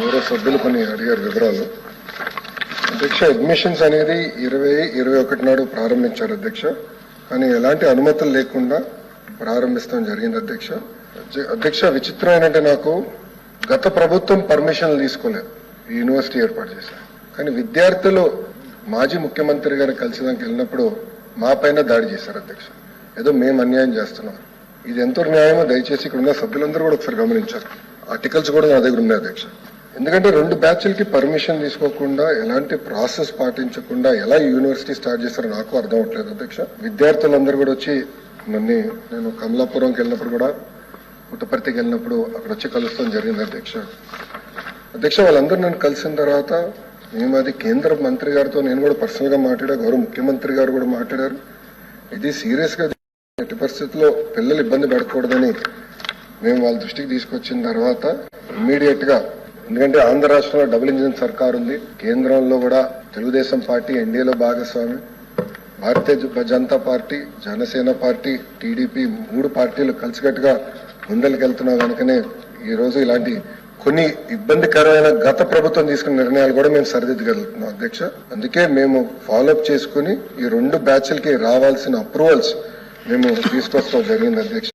గౌరవ సభ్యులు కొన్ని అడిగారు వివరాలు. అధ్యక్ష అడ్మిషన్స్ అనేది ఇరవై ఇరవై ఒకటి నాడు ప్రారంభించారు అధ్యక్ష. కానీ ఎలాంటి అనుమతులు లేకుండా ప్రారంభిస్తాం జరిగింది అధ్యక్ష. అధ్యక్ష విచిత్రం ఏంటంటే నాకు గత ప్రభుత్వం పర్మిషన్లు తీసుకోలేదు ఈ యూనివర్సిటీ ఏర్పాటు చేశారు. కానీ విద్యార్థులు మాజీ ముఖ్యమంత్రి గారు కలిసిదానికి వెళ్ళినప్పుడు మా పైన దాడి చేశారు అధ్యక్ష. ఏదో మేము అన్యాయం చేస్తున్నాం. ఇది ఎంతో న్యాయమో దయచేసి ఇక్కడ ఉన్న సభ్యులందరూ కూడా ఒకసారి గమనించారు ఆర్టికల్స్ కూడా నా దగ్గర ఉన్నాయి అధ్యక్ష. ఎందుకంటే రెండు బ్యాచ్లకి పర్మిషన్ తీసుకోకుండా ఎలాంటి ప్రాసెస్ పాటించకుండా ఎలా యూనివర్సిటీ స్టార్ట్ చేస్తారో నాకు అర్థం అవట్లేదు అధ్యక్ష. విద్యార్థులందరూ కూడా వచ్చి నన్ను నేను కమలాపురంకి వెళ్ళినప్పుడు కూడా పుట్టపర్తికి వెళ్ళినప్పుడు అక్కడ వచ్చి కలుస్తాం జరిగింది అధ్యక్ష. అధ్యక్ష వాళ్ళందరూ నన్ను కలిసిన తర్వాత మేము అది కేంద్ర మంత్రి గారితో నేను కూడా పర్సనల్గా మాట్లాడా గౌరవ ముఖ్యమంత్రి గారు కూడా మాట్లాడారు. ఇది సీరియస్గా ఎట్టి పరిస్థితుల్లో పిల్లలు ఇబ్బంది పడకూడదని మేము వాళ్ళ దృష్టికి తీసుకొచ్చిన తర్వాత ఇమ్మీడియట్గా ఎందుకంటే ఆంధ్ర రాష్ట్రంలో డబుల్ ఇంజిన్ సర్కార్ ఉంది. కేంద్రంలో కూడా తెలుగుదేశం పార్టీ ఎన్డీఏలో భాగస్వామి Bharatiya Janata party Janasena party TDP మూడు పార్టీలు కలిసికట్టుగా ముందరికెళ్తున్నాం కనుకనే ఈ రోజు ఇలాంటి కొన్ని ఇబ్బందికరమైన గత ప్రభుత్వం తీసుకున్న నిర్ణయాలు కూడా మేము సరిదిద్దగలుగుతున్నాం అధ్యక్ష. అందుకే మేము ఫాలోఅప్ చేసుకుని ఈ రెండు బ్యాచ్లకి రావాల్సిన అప్రూవల్స్ మేము తీసుకొస్తాం జరిగింది అధ్యక్ష.